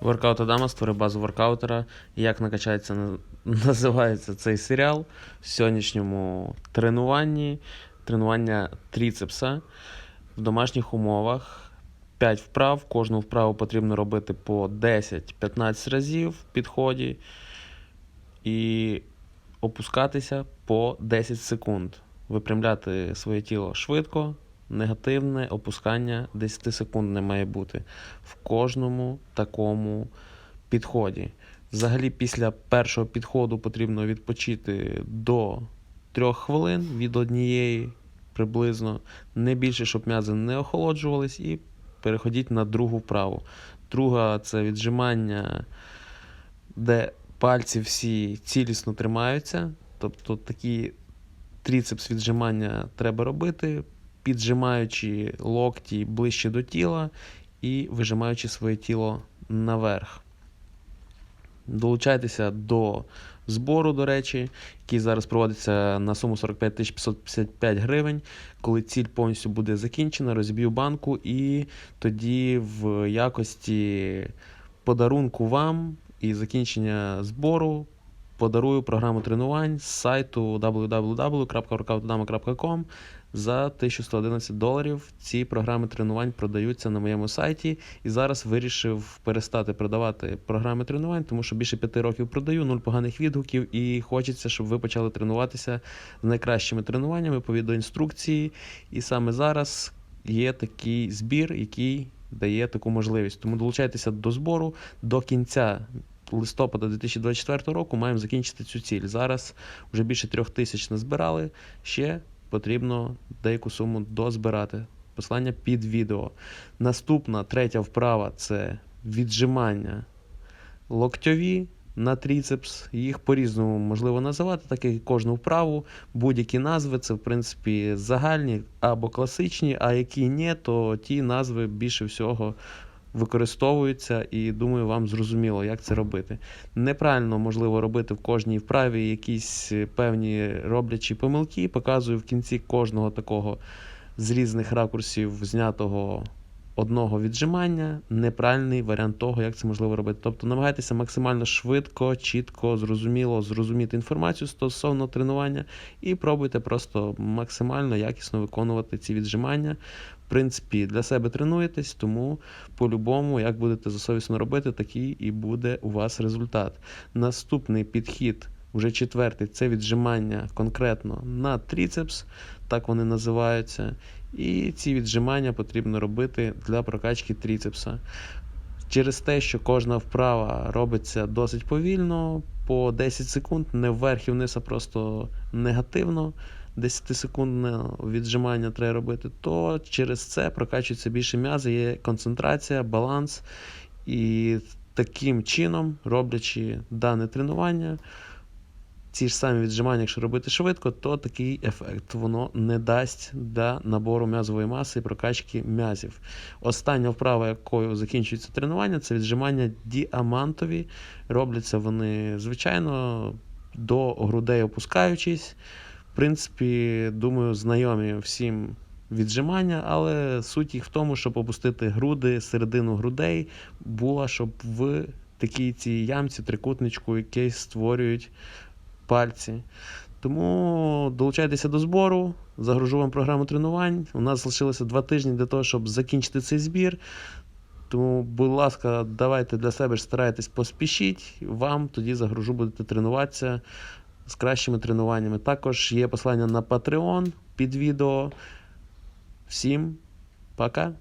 Воркаут Адама створив базу воркаутера. Як накачається, називається цей серіал в сьогоднішньому тренуванні. Тренування тріцепса в домашніх умовах. 5 вправ. Кожну вправу потрібно робити по 10-15 разів в підході. І опускатися по 10 секунд. Випрямляти своє тіло швидко, негативне опускання 10 секунд не має бути в кожному такому підході. Взагалі, після першого підходу потрібно відпочити до 3 хвилин від однієї приблизно, не більше, щоб м'язи не охолоджувались, і переходіть на другу вправу. Друга це віджимання, де пальці всі цілісно тримаються. Тобто такі тріцепс віджимання треба робити, піджимаючи локті ближче до тіла і вижимаючи своє тіло наверх. Долучайтеся до збору, до речі, який зараз проводиться на суму 45 555 гривень. Коли ціль повністю буде закінчена, розіб'ю банку, і тоді в якості подарунку вам і закінчення збору подарую програму тренувань з сайту www.workoutodama.com за 1111 доларів. Ці програми тренувань продаються на моєму сайті. І зараз вирішив перестати продавати програми тренувань, тому що більше п'яти років продаю, нуль поганих відгуків, і хочеться, щоб ви почали тренуватися з найкращими тренуваннями по відеоінструкції. І саме зараз є такий збір, який дає таку можливість. Тому долучайтеся до збору до кінця листопада 2024 року маємо закінчити цю ціль. Зараз вже більше трьох тисяч назбирали. Ще потрібно деяку суму дозбирати. Послання під відео. Наступна третя вправа це віджимання локтьові на тріцепс. Їх по-різному можливо називати, так як кожну вправу. Будь-які назви це, в принципі, загальні або класичні, а які ні, то ті назви більше всього використовуються, і думаю, вам зрозуміло, як це робити. Неправильно можливо робити в кожній вправі якісь е, певні роблячі помилки. Показую в кінці кожного такого з різних ракурсів знятого одного віджимання, неправильний варіант того, як це можливо робити. Тобто намагайтеся максимально швидко, чітко, зрозуміло зрозуміти інформацію стосовно тренування і пробуйте просто максимально якісно виконувати ці віджимання. В принципі, для себе тренуєтесь, тому по-любому, як будете засовісно робити, такий і буде у вас результат. Наступний підхід, вже четвертий, це віджимання конкретно на тріцепс, так вони називаються. І ці віджимання потрібно робити для прокачки тріцепса. Через те, що кожна вправа робиться досить повільно, по 10 секунд, не вверх і вниз, а просто негативно. 10-секундне віджимання треба робити, то через це прокачується більше м'язи, є концентрація, баланс. І таким чином, роблячи дане тренування, ці ж самі віджимання, якщо робити швидко, то такий ефект воно не дасть для набору м'язової маси і прокачки м'язів. Остання вправа, якою закінчується тренування, це віджимання діамантові. Робляться вони, звичайно, до грудей опускаючись. В принципі, думаю, знайомі всім віджимання, але суть їх в тому, щоб опустити груди, середину грудей була, щоб в такій цій ямці, трикутничку, який створюють пальці. Тому долучайтеся до збору, загружу вам програму тренувань. У нас залишилося два тижні для того, щоб закінчити цей збір. Тому, будь ласка, давайте для себе ж старайтесь поспішіть. Вам тоді загружу, будете тренуватися з кращими тренуваннями. Також є посилання на Patreon під відео. Всім пока!